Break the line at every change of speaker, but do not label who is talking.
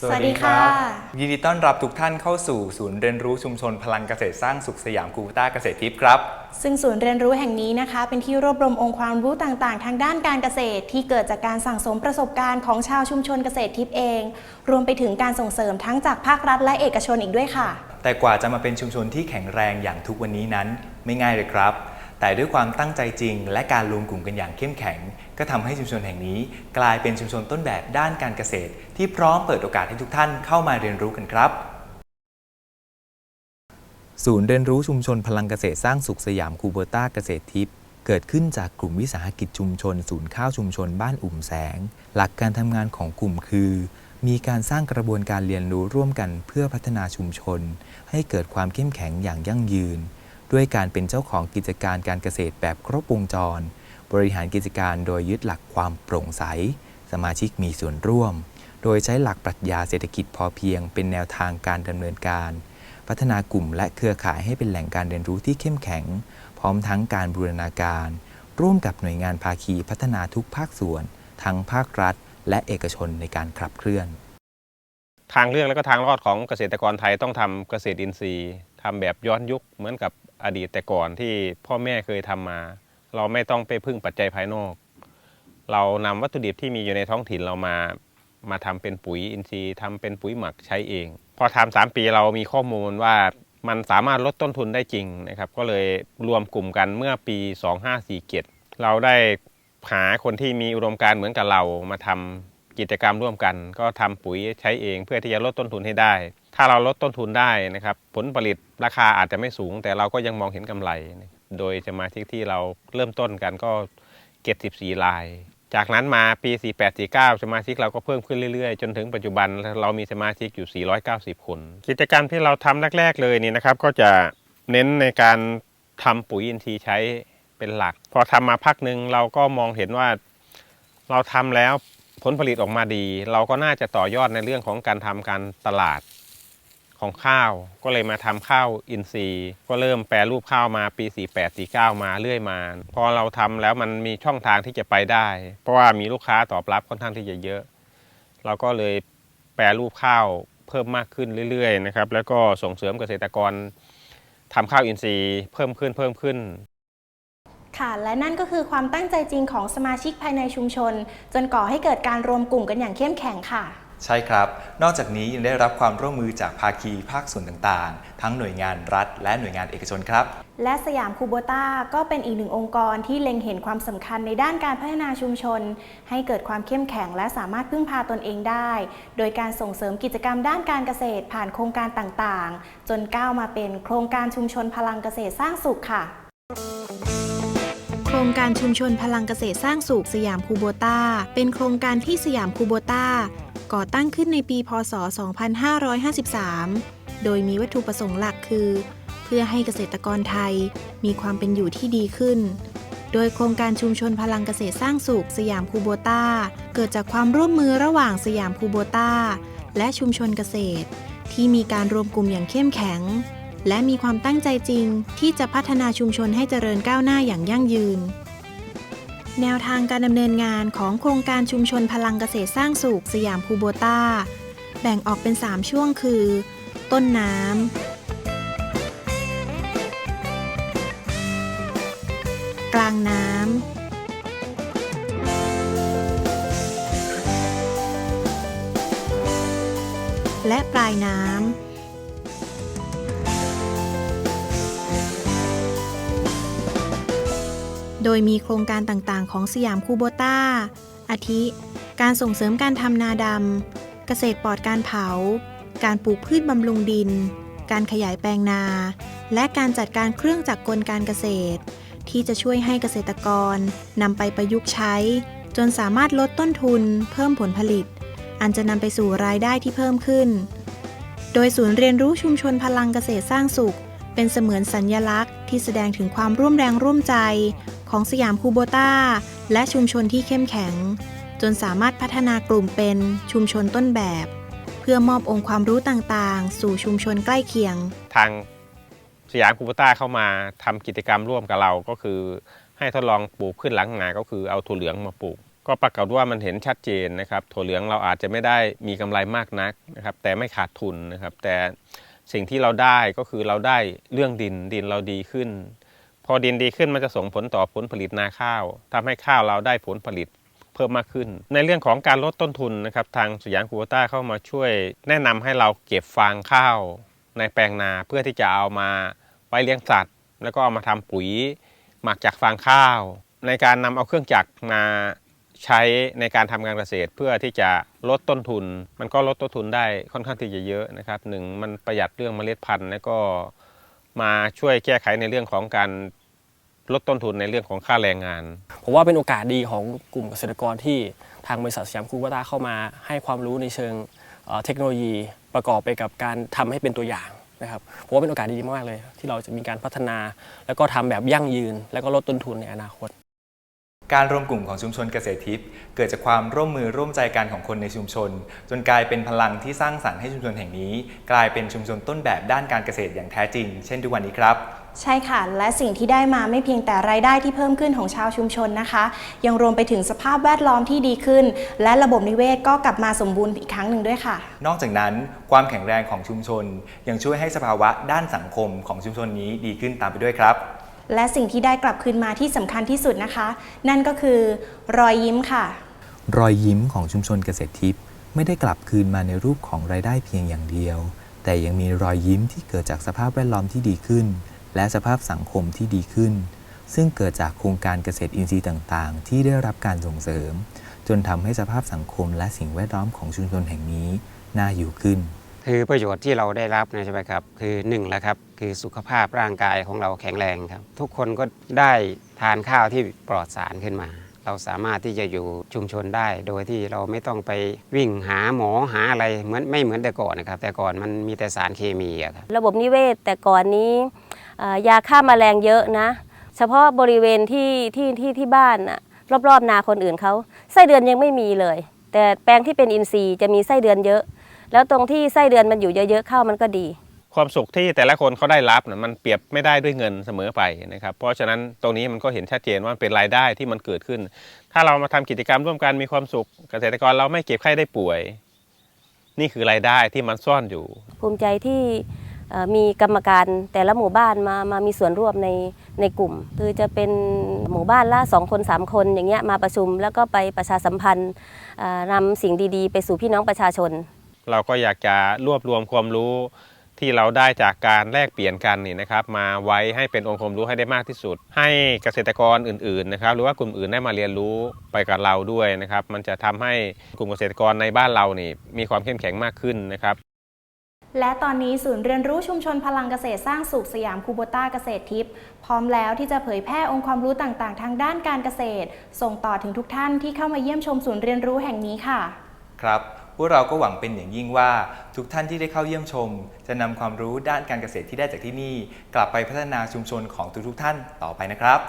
สวัสดีค่ะ ยินดีต้อนรับทุกท่านเข้าสู่ศูนย์เรียนรู้ชุมชนพลังเกษตรสร้างสุขสยามคูต้าเกษตรทิพย์ครับ
ซึ่งศูนย์เรียนรู้แห่งนี้นะคะ เป็นที่รวบรวมองค์ความรู้ต่างๆ ทางด้านการเกษตร ที่เกิดจากการสั่งสมประสบการณ์ของชาวชุมชนเกษตรทิพย์เอง รวมไปถึงการส่งเสริมทั้งจากภาครัฐและเอกชนอีกด้วยค่ะ
แต่กว่าจะมาเป็นชุมชนที่แข็งแรงอย่างทุกวันนี้นั้น ไม่ง่ายเลยครับ แต่ด้วยความตั้งใจจริง และการรวมกลุ่มกันอย่างเข้มแข็ง ก็ทำให้ชุมชนแห่งนี้ กลายเป็นชุมชนต้นแบบด้านการเกษตร ที่พร้อมเปิดโอกาสให้ทุกท่านเข้ามาเรียนรู้กันครับ ศูนย์เรียนรู้ชุมชนพลังเกษตรสร้างสุขสยามคูเบอร์ต้าเกษตรทิพย์เกิดขึ้นจากกลุ่มวิสาหกิจชุมชน ศูนย์ข้าวชุมชนบ้านอุ่มแสง หลักการทำงานของกลุ่มคือ มีการสร้างกระบวนการเรียนรู้ร่วมกันเพื่อพัฒนาชุมชน ให้เกิดความเข้มแข็งอย่างยั่งยืน ด้วยการเป็นเจ้าของกิจการการเกษตรแบบครบวงจร บริหารกิจการโดยยึดหลักความโปร่งใส สมาชิกมีส่วนร่วม โดยใช้หลักปรัชญาเศรษฐกิจพอเพียง เป็นแนวทางการดำเนินการ พัฒนากลุ่มและเครือข่ายให้เป็นแหล่งการเรียนรู้ที่เข้มแข็ง พร้อมทั้งการบูรณาการ ร่วมกับหน่วยงานภาคีพัฒนาทุกภาคส่วน ทั้งภาครัฐ และเอกชนในการขับเคลื่อน
ทางเลือกและก็ทางรอดของเกษตรกรไทยต้องทำเกษตรอินทรีย์ ทำแบบย้อนยุคเหมือนกับอดีตแต่ก่อนที่พ่อแม่เคยทำมา เราไม่ต้องไปพึ่งปัจจัยภายนอก เรานำวัตถุดิบที่มีอยู่ในท้องถิ่นเรามามาทำเป็นปุ๋ยอินทรีย์ทำเป็นปุ๋ยหมักใช้เอง พอทำสามปีเรามีข้อมูลว่ามันสามารถลดต้นทุนได้จริงนะครับ ก็เลยรวมกลุ่มกันเมื่อปี 2547 เราได้หาคนที่มีอุดมการณ์เหมือนกับเรามาทำ กิจกรรมร่วมกัน ก็ทำปุ๋ยใช้เอง เพื่อที่จะลดต้นทุนให้ได้ ถ้าเราลดต้นทุนได้นะครับผลผลิตราคาอาจจะไม่สูง แต่เราก็ยังมองเห็นกำไร โดยสมาชิกที่เราเริ่มต้นกันก็เก็บ14ราย จากนั้นมาปี 4849 สมาชิกเราก็เพิ่มขึ้นเรื่อยๆ จนถึงปัจจุบันเรามีสมาชิกอยู่ 490 คน กิจกรรมที่เราทำแรกๆเลยนี่นะครับก็จะเน้นในการทำปุ๋ยอินทรีย์ใช้เป็นหลัก พอทำมาพักหนึ่งเราก็มองเห็นว่าเราทำแล้ว ผลผลิตออกมาดี เราก็น่าจะต่อยอดในเรื่องของการทำการตลาดของข้าว ก็เลยมาทำข้าวอินทรีย์ ก็เริ่มแปรรูปข้าวมาปี 48 49 มาเรื่อยมา พอเราทำแล้วมันมีช่องทางที่จะไปได้ เพราะว่ามีลูกค้าตอบรับค่อนข้างที่จะเยอะ เราก็เลยแปรรูปข้าวเพิ่มมากขึ้นเรื่อยๆนะครับ แล้วก็ส่งเสริมเกษตรกรทำข้าวอินทรีย์เพิ่มขึ้นเพิ่มขึ้น
ค่ะ และนั่นก็คือความตั้งใจจริงของสมาชิกภายในชุมชน จนก่อให้เกิดการรวมกลุ่มกันอย่างเข้มแข็งค่ะ
ใช่ครับ นอกจากนี้ยังได้รับความร่วมมือจากภาคีภาคส่วนต่างๆ ทั้งหน่วยงานรัฐ และหน่วยงานเอกชนครับ
และสยามคูโบต้าก็เป็นอีกหนึ่งองค์กรที่เล็งเห็นความสำคัญในด้านการพัฒนาชุมชน ให้เกิดความเข้มแข็งและสามารถพึ่งพาตนเองได้ โดยการส่งเสริมกิจกรรมด้านการเกษตรผ่านโครงการต่างๆ จนก้าวมาเป็นโครงการชุมชนพลังเกษตรสร้างสุขค่ะโค รงการชุมชนพลังเกษตรสร้างสุขสยามคูโบตาเป็นโครงการที่สยามคูโบตาก่อตั้งขึ้นในปี พศ 2553 โดยมีวัตถุประสงค์หลักคือ เพื่อให้เกษตรกรไทยมีความเป็นอยู่ที่ดีขึ้น โดยโครงการชุมชนพลังเกษตรสร้างสุขสยามคูโบตาเกิดจากความร่วมมือระหว่างสยามคูโบตาและชุมชนเกษตร ที่มีการรวมกลุ่มอย่างเข้มแข็ง และมีความตั้งใจจริง ที่จะพัฒนาชุมชนให้เจริญก้าวหน้าอย่างยั่งยืน แนวทางการดำเนินงานของโครงการชุมชนพลังเกษตรสร้างสุขสยามคูโบต้า แบ่งออกเป็น 3 ช่วงคือ ต้นน้ำกลางน้ำและปลายน้ำ โดยมีโครงการต่างๆ ของสยามคูโบต้า อาทิ การส่งเสริมการทำนาดำ เกษตรปลอดการเผา การปลูกพืชบำรุงดิน การขยายแปลงนา และการจัดการเครื่องจักรกลการเกษตร ที่จะช่วยให้เกษตรกรนำไปประยุกต์ใช้ จนสามารถลดต้นทุน เพิ่มผลผลิต อันจะนำไปสู่รายได้ที่เพิ่มขึ้น โดยศูนย์เรียนรู้ชุมชนพลังเกษตรสร้างสุขเป็นเสมือนสัญญลักษณ์ที่แสดงถึงความร่วมแรงร่วมใจของสยามคูโบต้า และชุมชนที่เข้มแข็ง จนสามารถพัฒนากลุ่มเป็นชุมชนต้นแบบ เพื่อมอบองค์ความรู้ต่างๆ สู่ชุมชนใกล้เคียง
ทางสยามคูปต้าเข้ามาทำกิจกรรมร่วมกับเราก็คือ ให้ทดลองปลูกพืชหลังนาก็คือเอาถั่วเหลืองมาปลูก ก็ปรากฏว่ามันเห็นชัดเจนนะครับ ถั่วเหลืองเราอาจจะไม่ได้มีกำไรมากนักนะครับ แต่ไม่ขาดทุนนะครับ แต่สิ่งที่เราได้ก็คือเราได้เรื่องดินดินเราดีขึ้น พอดินดีขึ้นมันจะส่งผลต่อผลผลิตนาข้าวทำให้ข้าวเราได้ผลผลิตเพิ่มมากขึ้น ในเรื่องของการลดต้นทุนนะครับทางสยามคูโบต้าเข้ามาช่วย แนะนำให้เราเก็บฟางข้าว ในแปลงนาเพื่อที่จะเอามาไว้เลี้ยงสัตว์ แล้วก็เอามาทำปุ๋ย หมักจากฟางข้าว ในการนำเอาเครื่องจักรมาใช้ในการทำการเกษตรเพื่อที่จะลดต้นทุน มันก็ลดต้นทุนได้ค่อนข้างที่จะเยอะนะครับหนึ่งมันประหยัดเรื่องเมล็ดพันธุ์แล้วก็มาช่วยแก้ไขในเรื่องของการ ลดต้นทุนในเรื่องของค่าแรงงาน
ผมว่าเป็นโอกาสดีของกลุ่มเกษตรกรที่ทางบริษัทสยามคูเบต้าเข้ามาให้ความรู้ในเชิงเอ่อเทคโนโลยีประกอบไปกับการทำให้เป็นตัวอย่างนะครับผมว่าเป็นโอกาสดีมากๆเลย ที่เราจะมีการพัฒนา แล้วก็ทำแบบยั่งยืน แล้วก็ลดต้นทุนในอนาคต
การรวมกลุ่มของชุมชนเกษตรทิพย์เกิดจากความร่วมมือร่วมใจกันของคนในชุมชน จนกลายเป็นพลังที่สร้างสรรค์ให้ชุมชนแห่งนี้ กลายเป็นชุมชนต้นแบบด้านการเกษตรอย่างแท้จริง เช่นทุกวันนี้ครับ
ใช่ค่ะ และสิ่งที่ได้มาไม่เพียงแต่รายได้ที่เพิ่มขึ้นของชาวชุมชนนะคะ ยังรวมไปถึงสภาพแวดล้อมที่ดีขึ้น และระบบนิเวศก็กลับมาสมบูรณ์อีกครั้งหนึ่งด้วยค่ะ
นอกจากนั้นความแข็งแรงของชุมชน ยังช่วยให้สภาวะด้านสังคมของชุมชนนี้ดีขึ้นตามไปด้วยครับ
และสิ่งที่ได้กลับคืนมาที่สำคัญที่สุดนะคะ นั่นก็คือ รอยยิ้มค่ะ
รอยยิ้มของชุมชนเกษตรทิพย์ไม่ได้กลับคืนมาในรูปของรายได้เพียงอย่างเดียว แต่ยังมีรอยยิ้มที่เกิดจากสภาพแวดล้อมที่ดีขึ้น และสภาพสังคมที่ดีขึ้น ซึ่งเกิดจากโครงการเกษตรอินทรีย์ต่างๆ ที่ได้รับการส่งเสริม จนทำให้สภาพสังคมและสิ่งแวดล้อมของชุมชนแห่งนี้น่าอยู่ขึ้น
คือประโยชน์ที่เราได้รับนะใช่ไหมครับ คือหนึ่งแล้วครับคือสุขภาพร่างกายของเราแข็งแรงครับ ทุกคนก็ได้ทานข้าวที่ปลอดสารขึ้นมา เราสามารถที่จะอยู่ชุมชนได้ โดยที่เราไม่ต้องไปวิ่งหาหมอหาอะไรเหมือนไม่เหมือนแต่ก่อนนะครับ แต่ก่อนมันมีแต่สารเคมีอะครับ
ระบบนิเวศแต่ก่อนนี้เอ่อ ยาฆ่าแมลงเยอะนะ เฉพาะบริเวณที่ที่ที่ที่บ้านน่ะรอบๆนาคนอื่นเขาไส้เดือนยังไม่มีเลย แต่แปลงที่เป็นอินทรีย์จะมีไส้เดือนเยอะ แล้วตรงที่ไส้เดือนมันอยู่เยอะๆเข้ามันก็ดี
ความสุขที่แต่ละคนเขาได้รับนะมันเปรียบไม่ได้ด้วยเงินเสมอไปนะครับเพราะฉะนั้นตรงนี้มันก็เห็นชัดเจนว่ามันเป็นรายได้ที่มันเกิดขึ้น ถ้าเรามาทำกิจกรรมร่วมกันมีความสุข เกษตรกรเราไม่เก็บไข้ได้ป่วย นี่คือรายได้ที่มันซ่อนอยู่
ภูมิใจที่เอ่อ มีกรรมการแต่ละหมู่บ้านมามามีส่วนร่วมในในกลุ่ม คือจะเป็นหมู่บ้านละสองคนสามคนอย่างเงี้ยมาประชุมแล้วก็ไปประชาสัมพันธ์นำสิ่งดีๆ ไปสู่พี่น้องประชาชน
เราก็อยากจะรวบรวมความรู้ที่เราได้จากการแลกเปลี่ยนกันนี่นะครับ มาไว้ให้เป็นองค์ความรู้ให้ได้มากที่สุด ให้เกษตรกรอื่นๆนะครับ หรือว่ากลุ่มอื่นได้มาเรียนรู้ไปกับเราด้วยนะครับ มันจะทำให้กลุ่มเกษตรกรในบ้านเรานี่มีความเข้มแข็งมากขึ้นนะครับ
และตอนนี้ศูนย์เรียนรู้ชุมชนพลังเกษตรสร้างสุขสยามคูโบต้าเกษตรทิพย์พร้อมแล้วที่จะเผยแพร่องค์ความรู้ต่างๆ ทางด้านการเกษตร ส่งต่อถึงทุกท่านที่เข้ามาเยี่ยมชมศูนย์เรียนรู้แห่งนี้ค่ะ
ครับพวกเราก็หวังเป็นอย่างยิ่งว่าทุกท่านที่ได้เข้าเยี่ยมชม จะนำความรู้ด้านการเกษตรที่ได้จากที่นี่ กลับไปพัฒนาชุมชนของทุกๆท่านต่อไปนะครับ